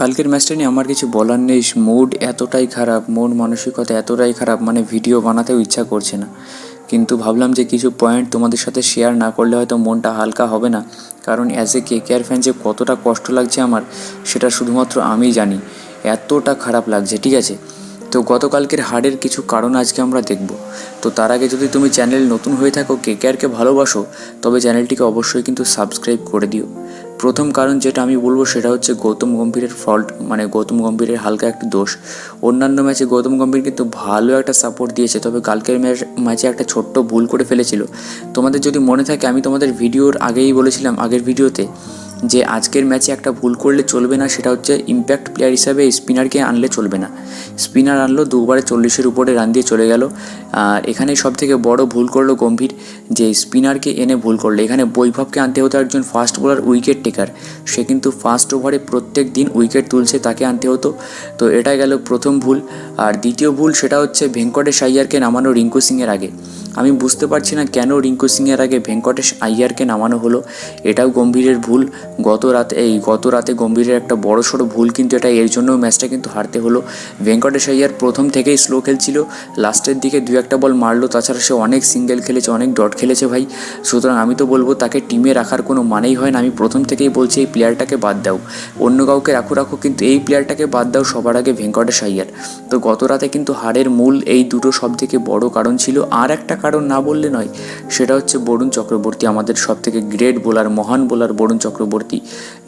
কালকের ম্যাচটা নিয়ে আমার কিছু বলার নেই। মুড এতটাই খারাপ, মন মানসিকতা এতটাই খারাপ মানে ভিডিও বানাতেও ইচ্ছা করছে না। কিন্তু ভাবলাম যে কিছু পয়েন্ট তোমাদের সাথে শেয়ার না করলে হয়তো মনটা হালকা হবে না। কারণ as a K care fan যে কতটা কষ্ট লাগছে আমার, সেটা শুধুমাত্র আমিই জানি। এতটা খারাপ লাগছে, ঠিক আছে? তো গতকালকের হারের কিছু কারণ আজকে আমরা দেখব। তো তার আগে যদি তুমি চ্যানেল নতুন হয়ে থাকো কে কেয়ারকে ভালোবাসো, তবে চ্যানেলটিকে অবশ্যই কিন্তু সাবস্ক্রাইব করে দিও। প্রথম কারণ যেটা আমি বলব সেটা হচ্ছে গৌতম গম্ভীরের ফল্ট মানে গৌতম গম্ভীরের হালকা একটা দোষ। অন্যান্য ম্যাচে গৌতম গম্ভীর কিন্তু ভালো একটা সাপোর্ট দিয়েছে, তবে কালকের ম্যাচ একটা ছোট্ট ভুল করে ফেলেছিল। তোমাদের যদি মনে থাকে, আমি তোমাদের ভিডিওর আগেই বলেছিলাম, আগের ভিডিওতে যে আজকের ম্যাচে একটা ভুল করলে চলবে না, সেটা হচ্ছে ইম্প্যাক্ট প্লেয়ার হিসাবে স্পিনারকে আনলে চলবে না। স্পিনার আনলো, দুবারে চল্লিশের উপরে রান দিয়ে চলে গেল। আর এখানে সব থেকে বড় ভুল করল গম্ভীর, যে স্পিনারকে এনে ভুল করল। এখানে বৈভবকে আনতে হতো একজন ফাস্ট বোলার উইকেট টেকার সে কিন্তু ফার্স্ট ওভারে প্রত্যেক দিন উইকেট তুলছে, তাকে আনতে হতো। তো এটা গেল প্রথম ভুল। আর দ্বিতীয় ভুল, সেটা হচ্ছে ভেঙ্কটেশ আইয়ারকে নামানো রিঙ্কু সিংয়ের আগে। আমি বুঝতে পারছি না কেন রিঙ্কু সিংয়ের আগে ভেঙ্কটেশ আইয়ারকে নামানো হলো। এটাও গম্ভীরের ভুল। গত রাতে এই গত রাতে গম্ভীরের একটা বড় সড়ো ভুল কিন্তু এটা এর জন্য ম্যাচটা কিন্তু হারতে হলো। ভেঙ্কটেশ আইয়ার প্রথম থেকেই স্লো খেলছিল। লাস্টের দিকে দু একটা বল মারলো। তাছাড়া সে অনেক সিঙ্গেল খেলেছে, অনেক ডট খেলেছে ভাই। সুতরাং আমি তো বলব, তাকে টিমে রাখার কোনো মানেই হয় না। আমি প্রথম থেকেই বলছি, এই প্লেয়ারটাকে বাদ দাও। অন্য কাউকে রাখো রাখো, কিন্তু এই প্লেয়ারটাকে বাদ দাও সবার আগে ভেঙ্কটেশ আইয়ার। তো গত রাতে কিন্তু হারের মূল এই দুটো সব থেকে বড় কারণ ছিল। আর একটা কারণ না বললে নয়। সেটা হচ্ছে বরুণ চক্রবর্তী আমাদের সব থেকে গ্রেট বোলার মহান বোলার বরুণ চক্রবর্তী।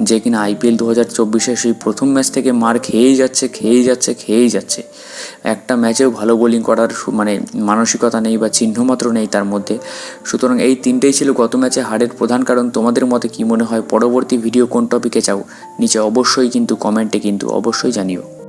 যে কিনা আইপিএল দু হাজার চব্বিশে সেই প্রথম ম্যাচ থেকে মার খেয়েই যাচ্ছে খেয়েই যাচ্ছে খেয়েই যাচ্ছে। একটা ম্যাচেও ভালো বোলিং করার মানে মানসিকতা নেই বা চিহ্নমাত্র নেই তার মধ্যে। সুতরাং এই তিনটেই ছিল গত ম্যাচে হারের প্রধান কারণ। তোমাদের মতে কী মনে হয়? পরবর্তী ভিডিও কোন টপিকে চাও? নিচে অবশ্যই কিন্তু কমেন্টে কিন্তু অবশ্যই জানিও।